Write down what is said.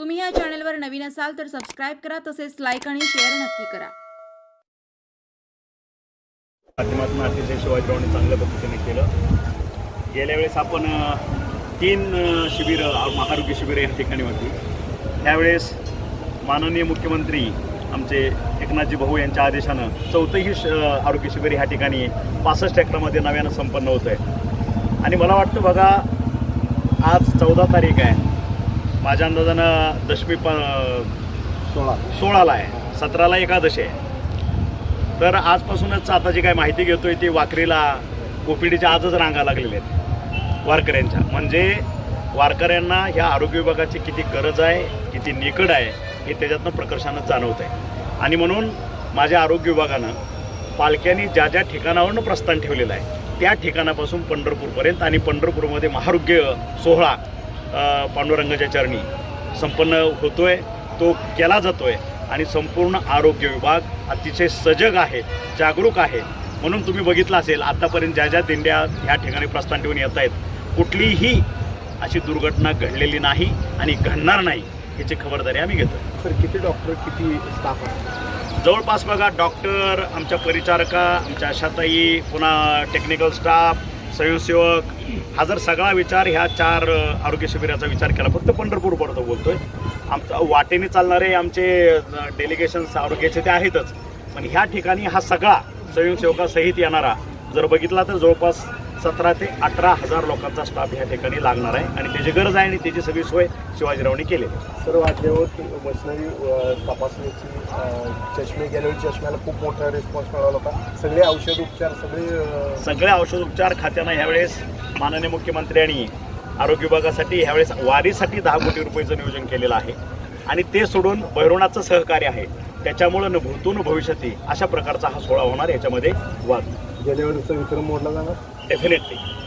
तुम्ही या चॅनलवर नवीन असाल तर सबस्क्राईब करा तसेच लाईक आणि शेअर नक्की करा. माध्यमातून अतिशय शिवाजीरावांनी चांगल्या पद्धतीने केलं. गेल्या वेळेस आपण तीन शिबिरं अ, शिबिरं या ठिकाणी होती. त्यावेळेस माननीय मुख्यमंत्री आमचे एकनाथजी भाऊ यांच्या आदेशानं चौथंही श आरोग्य शिबिर ह्या ठिकाणी पासष्ट एकरामध्ये नव्यानं संपन्न होतं आहे आणि मला वाटतं बघा आज चौदा तारीख आहे. माझ्या अंदाजानं दशमी प सोळा. सोळाला आहे. सतराला एकादशी आहे. तर आजपासूनच आता जी काय माहिती घेतोय ती वाकरीला कोपिडीच्या आजच रांगा लागलेल्या आहेत. वारकऱ्यांच्या. म्हणजे वारकऱ्यांना ह्या आरोग्य विभागाची किती गरज आहे किती निकड आहे हे त्याच्यातनं प्रकर्षानं जाणवत आहे आणि म्हणून माझ्या आरोग्य विभागानं पालख्यांनी ज्या ज्या ठिकाणावरनं प्रस्थान ठेवलेलं आहे त्या ठिकाणापासून पंढरपूरपर्यंत आणि पंढरपूरमध्ये महाआरोग्य सोहळा पांडुरंगाच्या चरणी संपन्न होतोय तो केला जातोय आणि संपूर्ण आरोग्य विभाग अतिशय सजग आहे जागरूक आहे. म्हणून तुम्ही बघितलं असेल आतापर्यंत ज्या ज्या दिंड्या ह्या ठिकाणी प्रस्थान ठेवून येत आहेत कुठलीही अशी दुर्घटना घडलेली नाही आणि घडणार नाही याची खबरदारी आम्ही घेतो. सर किती डॉक्टर किती स्टाफ आहे? जवळपास बघा डॉक्टर आमच्या परिचारका आमच्या आशाताई पुन्हा टेक्निकल स्टाफ स्वयंसेवक हा जर सगळा विचार ह्या चार आरोग्य शिबिराचा विचार केला फक्त पंढरपूर पडतो बोलतोय. आमचा वाटेने चालणारे आमचे डेलिगेशन्स आरोग्याचे ते आहेतच. पण ह्या ठिकाणी हा सगळा स्वयंसेवकासहित येणारा जर बघितला तर जवळपास सतरा ते अठरा हजार लोकांचा स्टाफ ह्या ठिकाणी लागणार आहे. आणि त्याची गरज आहे आणि त्याची सगळी सोय शिवाजीरावनी केलेली आहे. सर वाद्यावर मशिनरी तपासणीची चष्मे गेल्यावर चष्म्याला खूप मोठा रिस्पॉन्स मिळाला होता. सगळे औषध उपचार सगळे अं, सगळ्या औषध उपचार खात्यानं ह्यावेळेस माननीय मुख्यमंत्र्यांनी आरोग्य विभागासाठी ह्यावेळेस वारीसाठी दहा कोटी रुपयाचं नियोजन केलेलं आहे. आणि ते सोडून भैरवनाथचं सहकार्य आहे. त्याच्यामुळं न भूतो न भविष्यती अशा प्रकारचा हा सोहळा होणार याच्यामध्ये वाद. गेल्यावरचं विक्रम मोडला जाणार. Definitivamente.